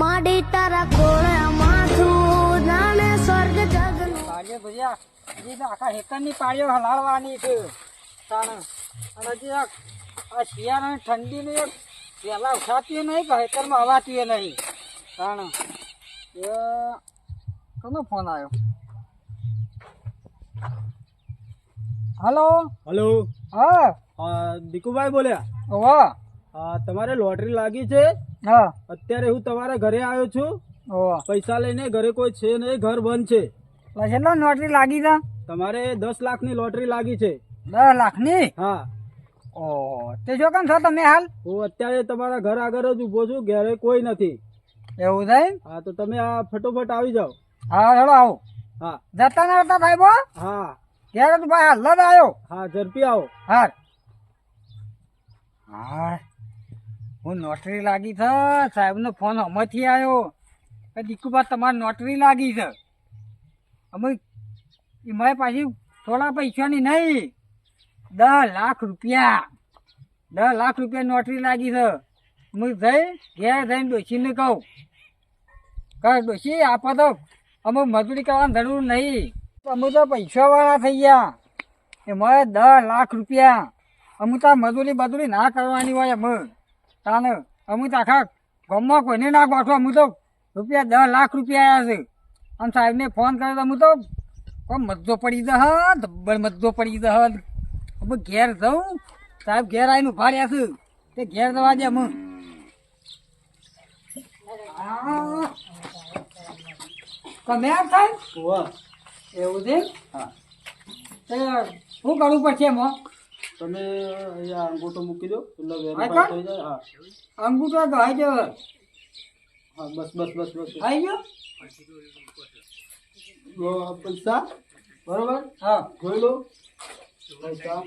માડી તારા કોળે માથું જાણે સ્વર્ગ જગનું. લાગે ભૈયા જી આખા હેતરની પાળીઓ હલાડવાની છે. તાણે. અને જે આ આ શિયાળાની ઠંડીની એક વહેલા ઉઠાતી નહીં કે હેતરમાં હવાતી નહીં. તાણ. એ કોનો ફોન આવ્યો? હલો? હલો. હા. દીકુભાઈ બોલ્યા? વાહ. તમારે લોટરી લાગી છે? હા. અત્યારે હું તમારા ઘરે આવ્યો છું. પૈસા લઈને ઘરે કોઈ છે નહીં ઘર બંધ છે. કેટલો લોટરી લાગી તા તમારે દસ લાખની લોટરી લાગી છે. દસ લાખની? હા. ઓ તે જો કામ છો તમે હાલ? હું અત્યારે તમારા ઘર આગળ જ ઊભો છું ઘરે કોઈ નથી. એવું થાય હા તો તમે આ ફટોફટ આવી જાઓ. હા ચલો આવો. હા. જતા ના હતા ભાઈ બો હા. તો ભાઈ હાલ આવ્યો હા ઝડપી આવો. હા હા હું નોટરી લાગી છે, સાહેબનો ફોન અમેથી આવ્યો. દીકુબા તમારે નોટરી લાગી છે? અમે એમાં પાછી થોડા પૈસાની નહીં. દસ લાખ રૂપિયા. દસ લાખ રૂપિયા નોટરી લાગી છે. હું જઈ ઘેર જઈને ડોશીને કહું. કે ડોશી, આપો તો. અમે મજૂરી કરવાની જરૂર નહીં. અમે તો પૈસાવાળા થઈ ગયા. એમાં દસ લાખ રૂપિયા. અમે તો મજૂરી બજૂરી ના કરવાની હોય અમે. તાને અમે તો આખા ગામમાં કોઈને ના ગોઠવો અમે તો રૂપિયા દસ લાખ રૂપિયા આવ્યા છે. આમ સાહેબને ફોન કર્યો તો અમે તો કોઈ મજ્જો પડી દહ હ ધબ્બર મજ્જો પડી દહ હ અમે ઘેર જઉં? સાહેબ ઘેર આવીને ઊભા રહ્યા છે. તે ઘેર જવા દે આપ સાહેબ વાહ એવું છે? હા. શું કરવું પડશે એમાં તમે અહીંયા અંગૂઠો મૂકી દો એટલે વેરીફાઈ થઈ જાય હા. અંગૂઠો તો આવી જાય હા બસ બસ બસ બસ આવી ગયો પૈસા. બરોબર? હા. જોઈ લો. પૈસા.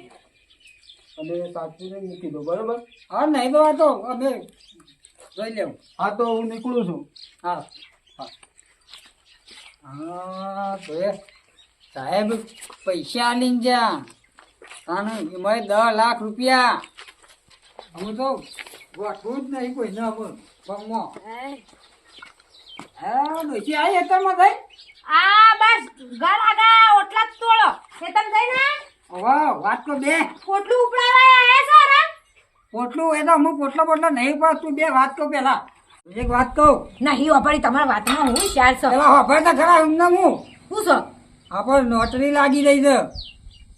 અને સાચવીને મૂકી દો બરોબર? હા નહીં તો આ તો અમે જોઈ લેવું. હા તો હું નીકળું છું. હા. હા. હા તો એ સાહેબ પૈસા આલીને જ્યાં અને એમાં દસ લાખ રૂપિયા. હું તો ગોઠવું જ નહીં કોઈ ના બોલ ગમમાં હા? ડોસી આવી અત્યારમાં થઈ આ બસ આગા ઓટલા તોડો. વાહ વાત તો બે. પોટલું ઉપડાવા આયા છો રે? પોટલું એ તો હું પોટલો પોટલો નહીં પણ તું બે વાત તો પેલા. એક વાત કહું. નહીં વાપરી તમારા વાતમાં હું શાર છો. પેલા ખબર તો ખરા એમને હું? શું છો? આપણે નોટરી લાગી રહી છે.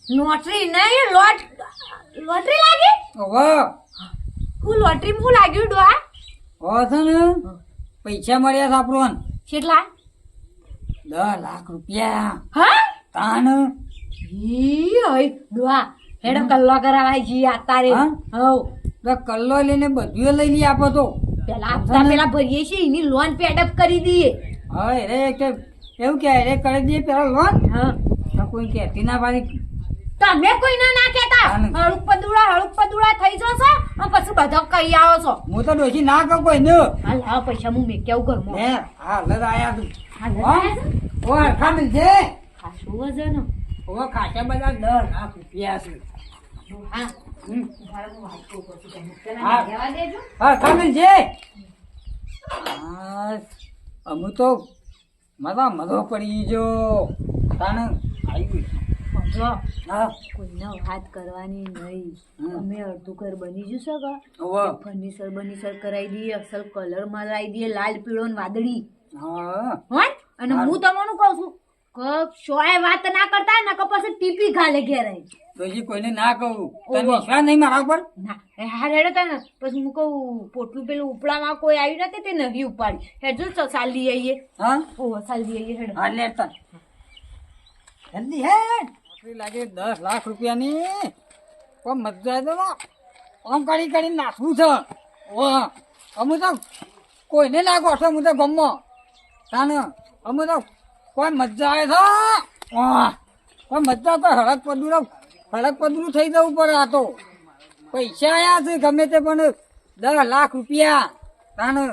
લોટરી નહીં લોટ લોટરી લાગી? ઓહો. હું લોટરી હું લાગ્યું ડોહા? હવે છે ને. પૈસા મળ્યા છે આપણને કેટલા? દસ લાખ રૂપિયા. હા? તાન ઈ હોય ડોઆ હેડો કલ્લો કરાવાય જી આ તારે હા? હવ તો કલ્લો લઈને બધું લઈ લઈ આપો તો. પેલા આપતા પેલા ભરીએ છીએ એની લોન પેડઅપ કરી દઈએ. હા રે કે એવું કે રે કરી દઈએ પેલા લોન હા. કોઈ કહેતી ના પાડી. તમે કોઈ ના ના ને. હળુક પદુડા હળુક પદુડા થઈ જશો અને પછી બધા કહી આવો છો. હું તો ડોસી ના કહું કોઈ ને. હાલ આ પૈસા હું મેં કેવું ઘરમાં? હે હા લદ આયા તું? ઓ હરખા મિલશે ખાસું વજન ઓ ખાસા બધા દર લાખ રૂપિયા છે. હા. છે? અમુ તો મજા મજો પડી જો. તાણ આવી સમજો કોઈને વાત કરવાની નહીં. અમે અડધું ઘર બની કે ફર્નિચર બર્નિચર કરાવી દઈએ અસલ કલર મરાવી દઈએ લાલ પીળો ને વાદળી. હા. અને હું તમને કહું છું શોએ વાત ના કરતા ને કે પછી ટીપી ખાલે ઘેર પછી કોઈને ના કહું. તને વિશ્વાસ નહીં મારા ઉપર? ના હા રેડો તા ને પછી હું કહું પોટલું પેલું ઉપડામાં કોઈ આવ્યું નથી તે નવી ઉપાડી. હેડજો તો સાલ લઈ આવીએ હા? ઓ સાલ લઈ આવીએ હેડો. હા લેતા જલ્દી હે નોકરી લાગે દસ લાખ રૂપિયાની. પણ મજા તો આમ કરી કરી નાખવું છે. અમે તો કોઈને ના છો હું તો ગમો. તાને, અમે તો કોઈ મજા આવે છે? કોઈ મજા તો હળક પદું હળક પદું થઈ જવું પડે આ તો. પૈસા આયા છે, ગમે તે પણ દસ લાખ રૂપિયા. તાને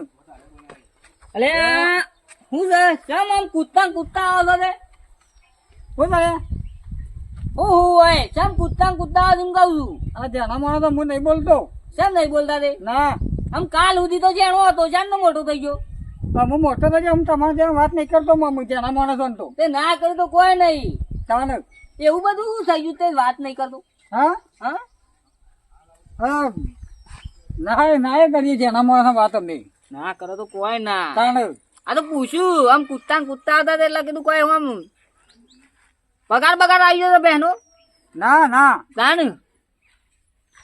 અલે હું છે? કેમ આમ કૂદતા કૂદતા આવો છો શું થાય હું હું હોય કેમ કૂદતા કૂદતા આવો કહું છું? આ ધ્યાન માણો તો હું નહીં બોલતો. કેમ નહીં બોલતા રે ના. આમ કાલ સુધી તો જેણો હતો જાણનો મોટો થઈ ગયો? હું મોટો તો હું તમારે જેમ વાત નહીં કરતો હું જેના માણસો તો. તે ના કર્યું તો કોઈ નહીં. તાણ. એવું બધું શું થઈ ગયું તે વાત નહીં કરતો? હા? હા? હા. ના ના કરીએ જેના માણસો વાત અમને ના કરો તો કોઈ ના. તાણ. આ તો પૂછ્યું આમ કૂદતા ને કૂદતા હતા એટલે કીધું કોઈ આમ પગાર બગાર આવી જતો બહેનો. ના ના. જાણ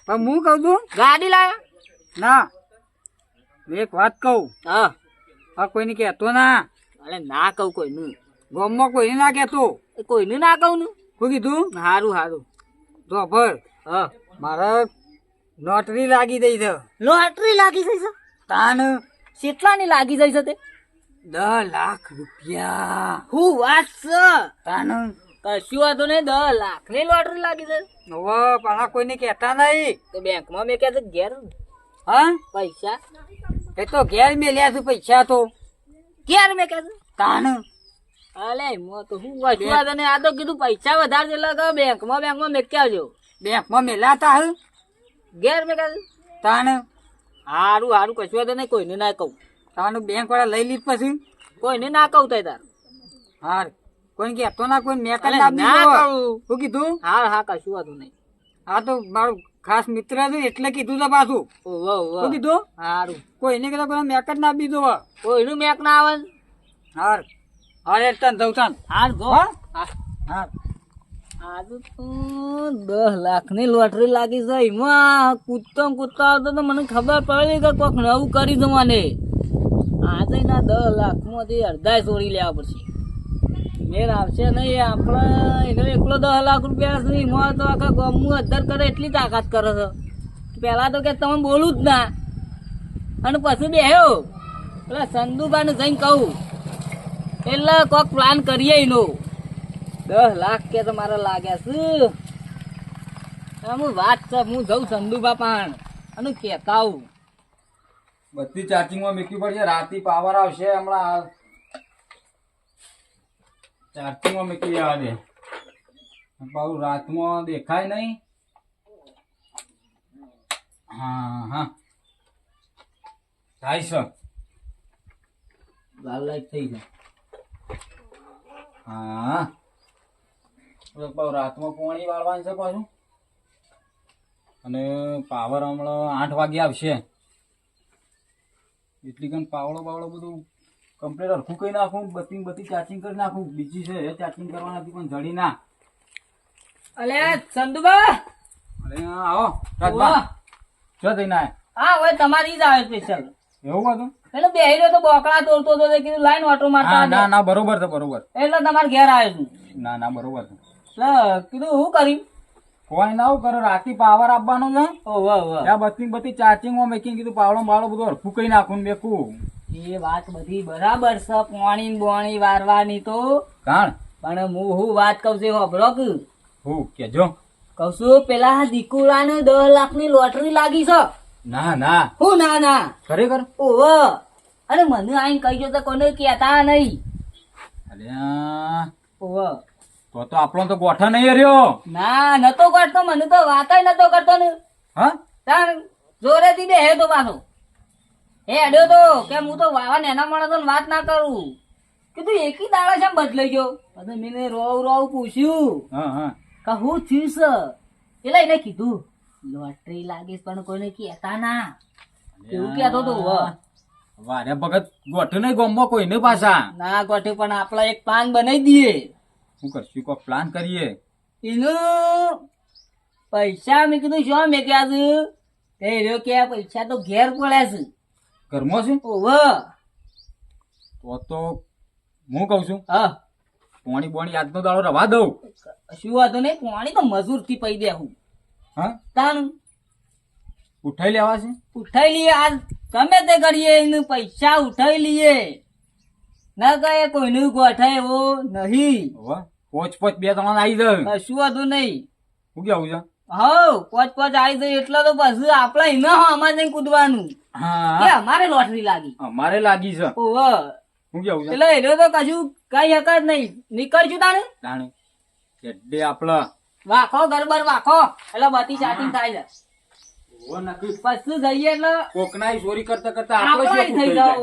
પણ હું કહું છું ગાડી લાયા. ના. એક વાત કહું. હા. આ કોઈને કહેતો ના. અરે ના કહું કોઈનું. ગામમાં કોઈને ના કહેતો. કોઈનું ના કહું શું કીધું? સારું સારું તો ભર. હા. મારે લોટરી લાગી દઈ છે. લોટરી લાગી જઈ છે? તાન કેટલાની લાગી જઈ છે તે? દસ લાખ રૂપિયા. હું વાત છે. તાન કશું વાંધો નહીં દસ લાખની લોટરી લાગી છે. હવે પાછા કોઈને કહેતા નહીં. તો બેંકમાં મેં કહે ઘેર હા? પૈસા? એ તો ઘેર મેલ્યા છે પૈસા તો. ઘેર મેં કહે તાન અલે મો તો હું કશું વાંધો નહીં. આ તો કીધું પૈસા વધારે એટલે બેંકમાં બેંકમાં મેં ક્યાં બેંકમાં મેલાતા હે? ઘેર મેં કહે તાન હારું હારું કશું વાંધો નહીં કોઈને ના કહું. તાન બેંક વાળા લઈ લીધ પછી? કોઈને ના કહું તાર. હાર. કોઈને કહેતો ના કોઈ મેં આપી કીધું? હા હા કશું વાંધો નહીં. આ તો મારું ખાસ મિત્ર છે એટલે કીધું તો પાછું. શું કીધું? હારું. કોઈને કીધું કોઈ મેક જ ના બીજો કોઈનું મેક ના આવે? હાર. હાર એક ટન જઉં તાન હાર જો. હા? હા. હાર આજે તો દસ લાખની લોટરી લાગી છે. એમાં કૂદતો કૂદતો આવતો તો મને ખબર પડી કે કોઈક નવું કરી દઉં મને આજે ના દસ લાખમાંથી અડધા ચોરી લેવા પડશે. મેર આવશે નહીં, આપણે એનો એકલો દસ લાખ રૂપિયા છે એમાં તો આખા ગામનું અધર કરે એટલી તાકાત કરે છે. પહેલાં તો કે તમે બોલું જ ના. અને પછી બેહ્યો પેલા સંદુબાને જઈને કહું. એટલે કોક પ્લાન કરીએ એનો. દસ લાખ કે તો મારે લાગ્યા છે. હું વાત છે, હું જઉં સંદુબા પાણ અને કહેતા આવું. બધી ચાર્જિંગમાં મૂકવી પડશે રાતે પાવર આવશે હમણાં. ચાર્જિંગમાં મૂકી જવા દે. પાછું રાતમાં દેખાય નહીં. હા હા. થાય છે. લાલ લાઈટ થઈ જાય હા. પછી રાતમાં પાણી વાળવાનું છે પાછું. અને પાવર હમણાં આઠ વાગે આવશે. એટલી કન પાવડો બાવડો બધું કમ્પ્લીટ હરખું કરી નાખું બધી બધી ચાર્જિંગ કરી નાખું. બીજી છે એ ચાર્જિંગ કરવા નથી પણ જડી ના. અલે સંદુબા અરે આવો. રાજભા. જો થઈને આયા. હા હવે તમારી જ આવે સ્પેશિયલ એવું બધું? એટલે બેહીરો તો બોકડા તોડતો હતો કીધું લાઈન ઓટો મારતા ના ના બરોબર છે બરોબર. એટલે તમારે ઘેર આવ્યો છું. ના ના બરોબર છે. એટલે કીધું હું કરી? કોઈ ના આવું કરો રાતી પાવર આપવાનો છે. ઓ વાહ વાહ ત્યાં બધી બધી ચાર્જિંગમાં મેકિંગ કીધું પાવડો બાવડો બધું હરખું કરી નાખું મેકું. એ વાત બધી બરાબર છે પોણી બોણી વારવાની તો. કાણ? પણ હું હું વાત કહું છું હોભળો કે. હું કેજો કહું છું પેલા દીકુડાને દસ લાખની લોટરી લાગી છે. ના ના. હું ના ના. ખરેખર? ઓહો અરે મને આઈને કહી તો કોને કહેતા નહીં. અરે ઓહો તો તો આપણો તો ગોઠા નહીં રહ્યો ના નતો કરતો મને તો વાતાય નતો કરતો ને. હા? તાર જોરેથી બે હે તો પાછો. હે અડ્યો તો કે હું તો વાવા નેના માણસો વાત ના કરું? કીધું એકી દાડા છે બદલાઈ ગયો. અને મેં રોવ રોવ પૂછ્યું. કે હું થયું છે? એટલે એને કીધું લોટરી લાગે પણ કોઈને કહેતા ના. એવું કહેતો તો. વારે ભગત ગોઠું નહીં ગોમમાં કોઈને પાછા? ના ગોઠે પણ આપણા એક પ્લાન બનાવી દઈએ. શું કરશું? કોઈ પ્લાન કરીએ? એનું પૈસા મેં કીધું શું મેં છે તે રહ્યો કે પૈસા તો ઘેર પડ્યા છે. ઘરમાં છે? ઓવ તો તો હું કઉ છું હા. પોણી બોણી આજનો દાડો રવા દઉં. શું વાંધો નહીં પોણી તો મજૂરથી દે હું. હા? તાનું? ઉઠાઈ લેવા છે? ઉઠાઈ લઈએ આજ. ગમે તે કરીએ એનું પૈસા ઉઠાઈ લઈએ. ના કહે કોઈનું ગોઠાય એવો નહીં. પોચ પોચ બે ત્રણ આવી જાય. કશું વાંધો નહીં. હું કેવું છે? હવ પોચ પોચ આવી જાય એટલે તો પછી આપડે એના હો અમારે જઈને કૂદવાનું. કે હા અમારે લોટરી લાગી. અમારે લાગી છે. ઓહો. હું કેવું એટલે એનો તો કશું કઈ હક જ નહીં. નીકળશું તાણે? તાણે. કેડે આપડે વાખો ગરબર વાખો. એટલે બધી ચાટી થાય છે. પછી જઈએ એટલે કોકના ચોરી કરતા કરતા આપણે થઈ જાવ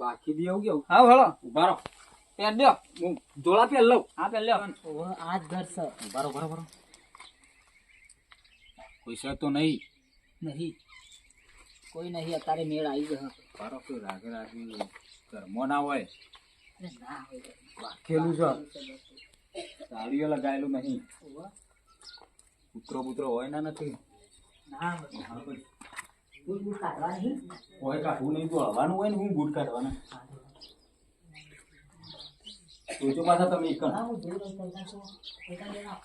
વાખી હો. દે એવું કેવું? હા હળો ઊભા રહો. દો હું જોડા પેર લઉં. હા આ જ ઘર છે. ઊભા રહો બરાબર પૈસા તો નહીં. નહીં. કોઈ નહીં અત્યારે મેળ આવી જશે ઊભા કોઈ રાગે રાગે ઘરમાં ના હોય. ના હોય વાકેલું છે. તાળીઓ લગાયેલું નહીં. પુત્રો કૂતરો હોય ના નથી. ના હોય. બૂટ બૂટ કાઢવા નહીં હોય કાઢવું નહીં તો હવાનું હોય ને હું બૂટ કાઢવાના? જોજો પાછા તમે એક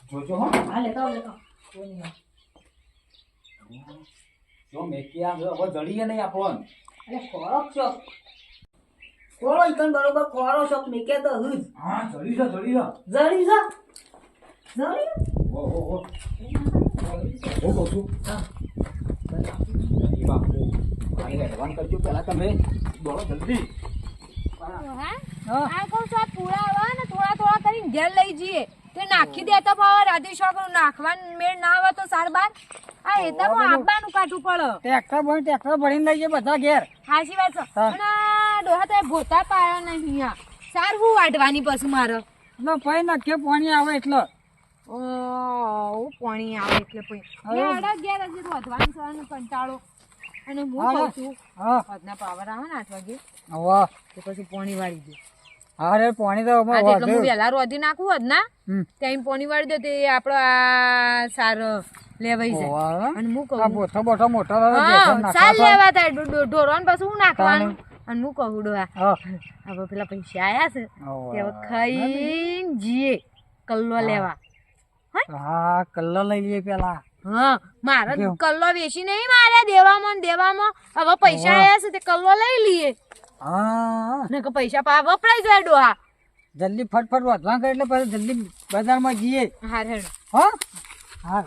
જોજો હો. હા લેતા આવો, લેતા કોઈ નહીં જો મેકી આ હવે જડીએ નહીં આપણો અરે ખોરાક છો ખોરો ઈકન બરોબર ખોરો છો મેકે તો હજ હા જડી છે જડી છે. જડી જા જડી ઓ ઓ ઓ ઓ કહું છું. હા બાપુ આઈને હેરાન કરજો પહેલા તમે દોડો જલ્દી. હા. આ કહું છું આ પૂરા આવે ને થોડા થોડા કરીને ઘેર લઈ જઈએ. તે નાખી દેતા પાવા રાધે શોખ નાખવાનું મેળ ના આવે તો સાર બાર આ હું આપવાનું કાઢવું પડે. ટ્રેક્ટર ભણી ટ્રેક્ટર ભરીને લઈ બધા ઘેર. સાચી વાત છે. ડોહા તો ભોતા પાયો નહીં આ સાર હું વાટવાની પછી મારે. પછી નક્કી પાણી આવે એટલે. ઓ પાણી આવે એટલે પછી. ઘેર હજી રોધવાનું અને કંટાળો. અને હું હા, કહું છું હા. આજના પાવર આવે ને આઠ વાગે વાહ તો પછી પાણી વાળી દે. અરે પાણી તો અમે એટલે હું વેલા રોધી નાખું હોત ના ત્યાં પાણી વાળી દો તે આપણો આ સાર લેવાઈ જાય. અને હું કહું બોઠો બોથો મોટો હા સાર. લેવા થાય ડો- ઢોરવાનું પાછું હું નાખવાનું. અને હું કહું ડોહા હા. હવે પેલા પૈસા આયા છે કે તે હવે ખાઈને જીએ કલ્લો લેવા. હા કલ્લો લઈ લઈએ પેલા. હા મારે? કલ્લો વેચી નહીં મારે દેવામાં દેવામાં. હવે પૈસા આવ્યા છે તે કલ્લો લઈ લઈએ. હા. કે પૈસા પા વપરાઈ જાય ડોહા. જલ્દી ફટફટ વધવા કરે એટલે પછી જલ્દી બજારમાં જઈએ. હાર હેડ. હા? હા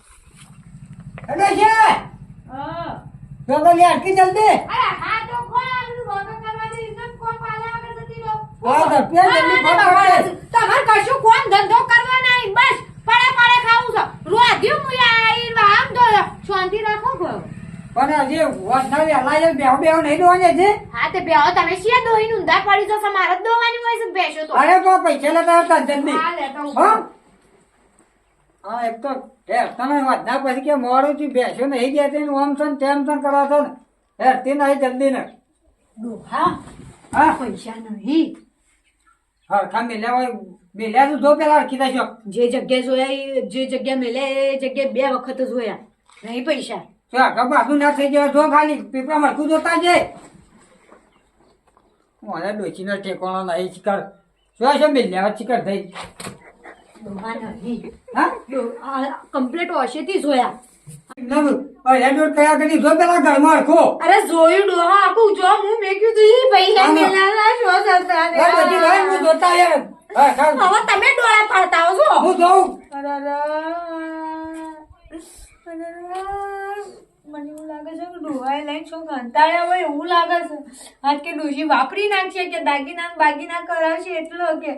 અરે છે. તો તો લે અટકી જલ્દી. અરે હા તો કોણ આ બધું વગર ઇજ્જત કોણ પાલે આગળ જતી રહો. હા, તો પેલ જલ્દી ફટાફટ. તમારે કશું કોણ ધંધો કરવા નહીં બસ પડે પડે ખાવું છે રોધ્યું મુયા આઈ આમ તો શાંતિ રાખો ઘર પણ હજી વધના વહેલા છે બેહો બેહો નહીં દોવાની છે? હા તે બેહો તમે શિયા દોઈ ઊંધા પડી જશે મારે જ દોવાની હોય છે બેસો તો. અરે તો પૈસા લેતા હતા જલ્દી. હા લેતા હા. હા? એક તો હે તમે વધના પછી કે મોડું થી બેસ્યો નહીં ગયા તેને ઓમ છે ને તેમ છે કરો છો ને. હેરતી નહીં જલ્દી ને ડોહા હા? પૈસા નહીં. હરખા મેલ્યા હોય મેલ્યા તો જો પેલા હરખી દેજો જે જગ્યાએ જોયા જે જગ્યા મેલે એ જગ્યાએ બે વખત જોયા. નહીં પૈસા. તો આગળ પાછું ના થઈ જાય? જો ખાલી પીપળા મરકું જોતા છે મને ડોચીનો ઠેકાણો નહીં ચિકર શું છે મેલ્યા હોય થઈ. ડોહા નહીં હા? જોયા. જોયું તમે ડોળા પાડતા હો છો હું જોઉં મને એવું લાગે છે કે ડોહાએ લઈને છો કંટાળ્યા હોય એવું લાગે છે. આજ કે ડોશી વાપરી નાખશે કે દાગીના બાગીના કરાવશે એટલો કે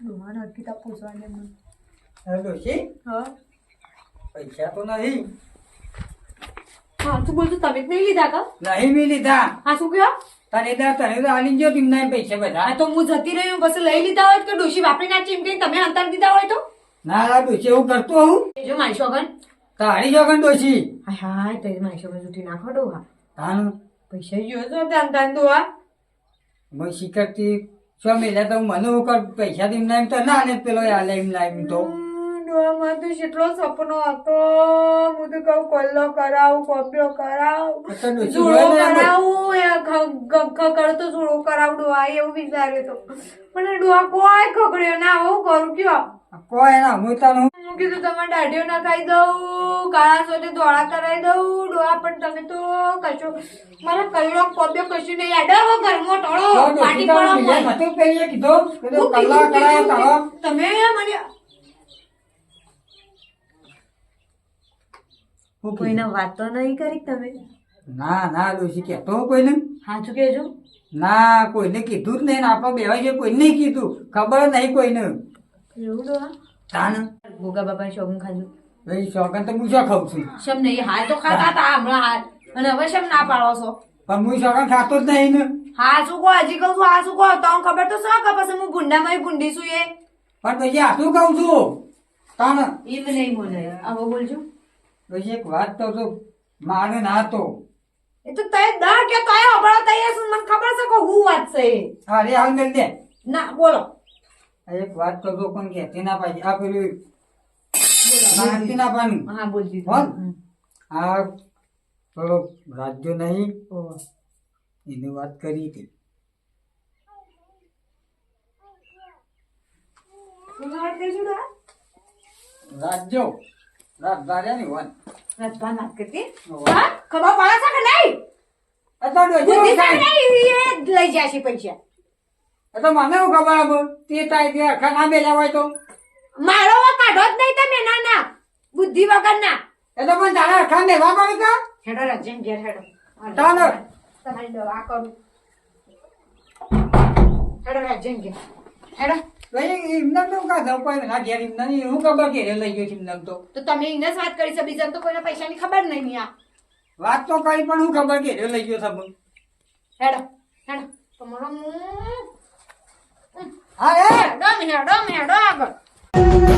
ડોહાને અટકીતા પૂછવાને મને અરે ડોશી? હા. પૈસા તો નહીં. હા શું બોલતું તમે જ નહીં લીધા કા? નહીં મેં લીધા. હા શું કહ્યો? તને દા તને તો આલી જો ટીમ ના પૈસા બધા. તો હું જતી રહી હું પછી લઈ લીધા હોય કે ડોશી વાપરી નાખી એમ કઈ તમે અંતર દીધા હોય તો? ના ના ડોશી એવું કરતો હું જો મારી શોગન તારી જોગન ડોશી. હાય હાય તે મારી શોગન જૂઠી નાખો ડોહા. તાન. પૈસા જો તો ધન ધન દોહા મેં શીખરતી શું મેલ્યા તો મને કર પૈસા દીમ ના તો ના ને પેલો આલે એમ લાઈમ તો. ડોહામાં તો કેટલો સપનો હતો. હું તો કહું કોલ્લો કરાવું કોપ્યો કરાવ. જુડો. કરાવું કરતો જુડો કરાવ ડોહા એવું વિચાર્યું તો પણ ડોહા કોઈ ખગડ્યો ના હું કરું કયો? કોઈ ના હું તને હું કીધું તમારે દાઢીઓ નખાઈ દઉં કાળા સોતે ધોળા કરાવી દઉં પણ તમે તો કશો નહીં ઘરમાં ટળો પાટી પડો. કીધું હું કરાયો તમે મને કોઈને વાત તો નહીં કરી તમે? ના ના ડોશી કહેતો હું કોઈને. સાચું કહેજો. ના કોઈને કીધું જ નહીં આપણે આપણો બેવાય છે કોઈને નહીં કીધું. ખબર નહીં કોઈને. એવું ડોહા તાન. ભોગા બાપા શોગન તો હું શું ખાઉં છું? શમ નહીં હાલ તો ખાતા હતા હમણાં હાલ. અને હવે શમ ના પાડો છો? પણ હું સગા ખાતો જ નહીં ને. હા શું કહો? હજી કહું છું હા શું કહો? તો ખબર તો શું કે પછી હું ભૂંડામાં ભૂંડી છું એ? પણ પછી આટલું કહું છું? તાણ એમ નહીં બોલે. હવે બોલજો. પછી એક વાત તો તો મારે ના તો. એ તો તય દા કે તય અબળા તય શું મને ખબર છે કે હું વાત છે. અરે હાલ મેલ દે. ના બોલો. એક વાત તો પણ કહેતી ના પાછી. આ પેલી નાખતી ના પાણી હા બોલજી. બોલ. આ થોડો રાજ્યો નહીં. એની વાત કરી હતી. રાજ્યો. રાજધાર્યાની વાત રાજભાન વાત કરતી? ખબર પડે છે કે નહીં? લઈ જાય છે પૈસા. તો મને શું ખબર હવે તે થાય તે આખા ના બેલા હોય તો? મારો વા કાઢો જ નહીં તમે ના ના. બુદ્ધિ વગર ના એ તો પણ તારા આખા મેવા પડે તો? હેડો રાજન ઘેર હેડો. ચાલો. તમારી દવા કરું. હેડો રાજન ઘેર. હેડો. ભાઈ એમને તો કા દઉં કોઈ ના ઘેર એમને નહીં હું ખબર કે લઈ ગયો છે એમને તો? તો તમે એને જ વાત કરી છે બીજાને તો કોઈને પૈસાની ખબર નહીં આ વાત તો કરી પણ હું ખબર કે લઈ ગયો છે. હેડો હેડો. તમારો હા હેડો હેડો હેડો આગળ